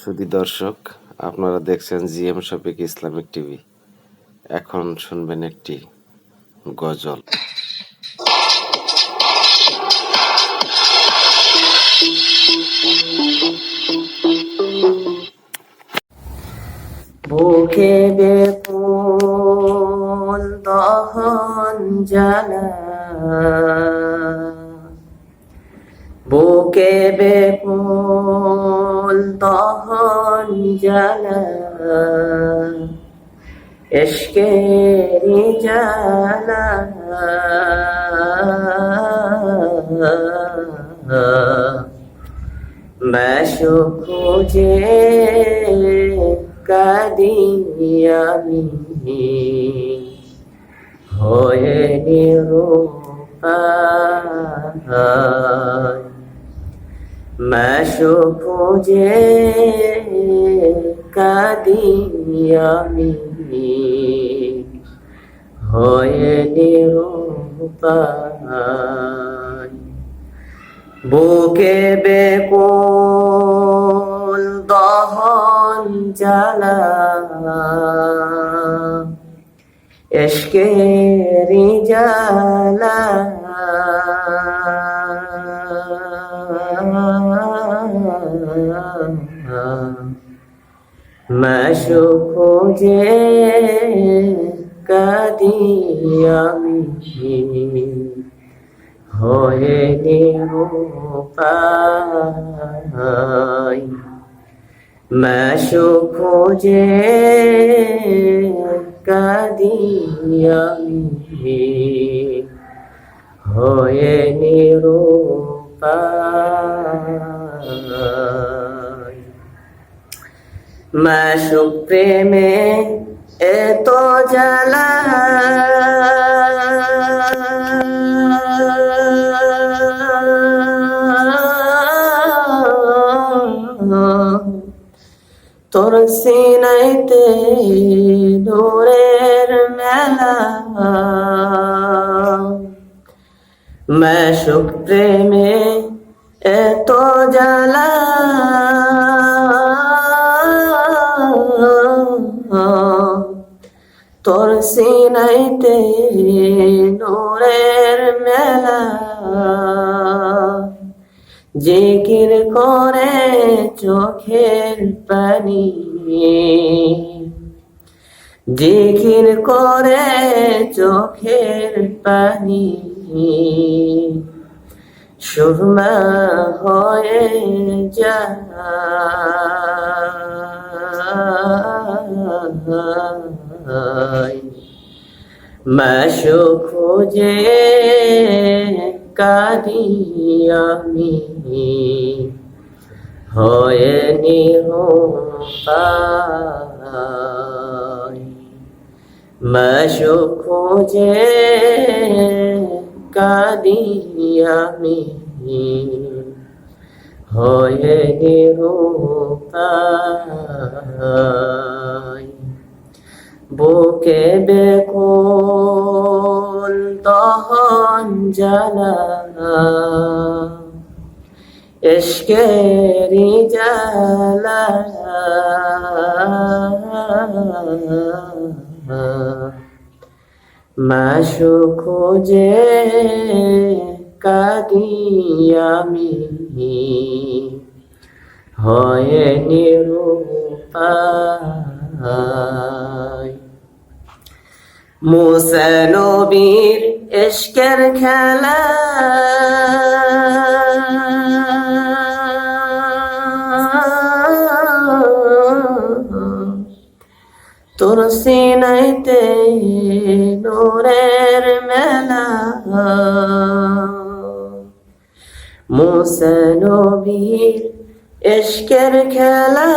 সুদী দর্শক, আপনারা দেখছেন জিএম শফিক ইসলামিক টিভি। এখন শুনবেন একটি গজল। বুকে বেকুল দহন জ্বালা। বুকে বেকুল দহন জ্বালা এসকেরি জ্বালা বাসো খুঁজে কাদি আমি। হয়ে নিরূপায়। মাসো খুঁজে কাদি আমি হয়ে বুকে বেকুল দহন জ্বালা। এসকেরি জ্বালা। মাসু খুঁজে কাদি আমি হয়ে নিরূপায় মাসু খুঁজে কাদি আমি হয়ে নিরূপায় মাসু প্রেমে এত জ্বালা। তোর সিনাইতে নূরের মেলা। মাসুক প্রেমে এত জ্বালা। সিনাইতে নূরের মেলা। জিকির করে চোখের পানি। জিকির করে চোখের পানি। সুরমা হয়ে যায় মাসো খুঁজে কাদি আমি হয়ে নিরূপায়। মাসো খুঁজে কাদি আমি হয়ে নিরূপায় বুকে বেকুল দহন জ্বালা এসকেরি জ্বালা মাসু খুঁজে কাদি আমি হয়ে নিরূপায়। মুসা নবীর এশকের খেলা। তোর সিনাইতে নোরের মেলা। মুসা নবীর এশকের খেলা।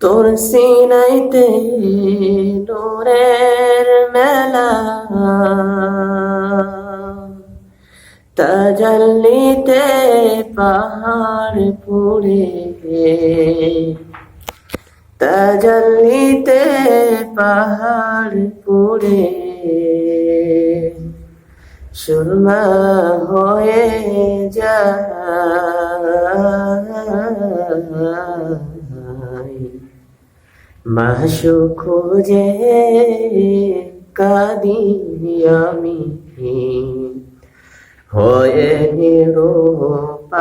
তোর সিনাইতে নোরের মেলা। তাজাল্লিতে পাহাড় পুড়ে। তাজাল্লিতে পাহাড় পুড়ে। সুরমা হয়ে যায়। মাসু খুঁজে কাদি আমি। হয়ে নিরুপায়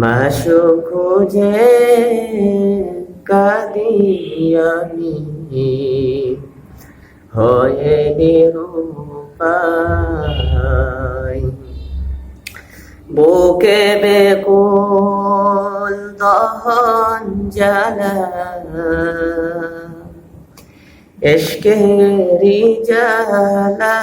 মাসু খুঁজে কাদি আমি হয়ে নিরুপায়। বুকে বেকুল দহন জ্বালা। এসকেরি জ্বালা